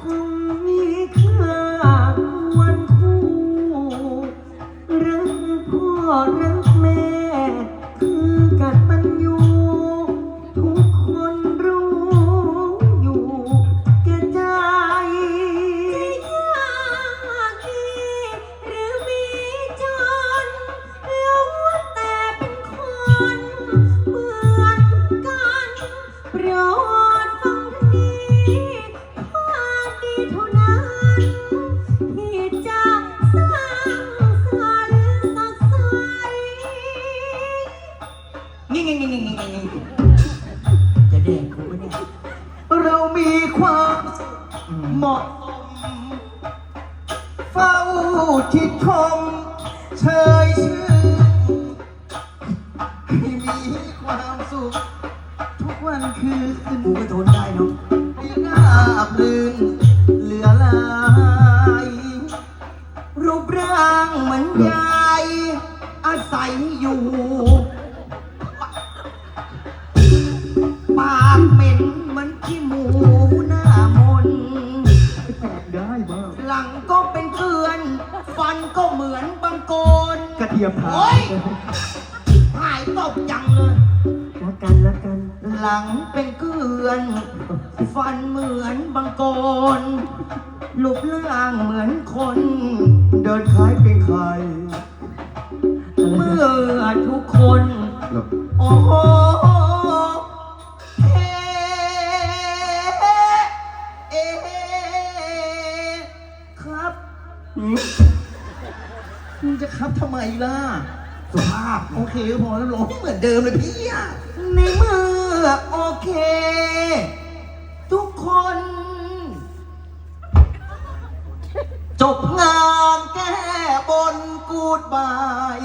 คงมีค่าวันคู่รักพ่อ นี่ไงไงไงไงไงจะแดกกเรามีความเหมาะสมเฝ้าที่ชมเชยชื่นมีความสุข ทุกวันคืนกูก็ทนได้เนาะที่าบรื่นเหลือหลาย รูปร่างเหมือนยาย อาศัยอยู่ กได้บ้างหลังก็เป็นเกลือน ฟันก็เหมือนบางโกนกระเทียมพาโอ๊ยหายตกยังเลย รักกันรักกันหลังเป็นเกลือน ฟันเหมือนบางโกนรูปร่างเหมือนคน เดินคล้ายเป็นใคร เมื่อทุกคน โอ้โห มึงจะครับทำไมล่ะ สุภาพ โอเคก็พอแล้วร้องเหมือนเดิมเลยพี่อะในเมื่อโอเค ทุกคน จบงานแก้บนกูดบาย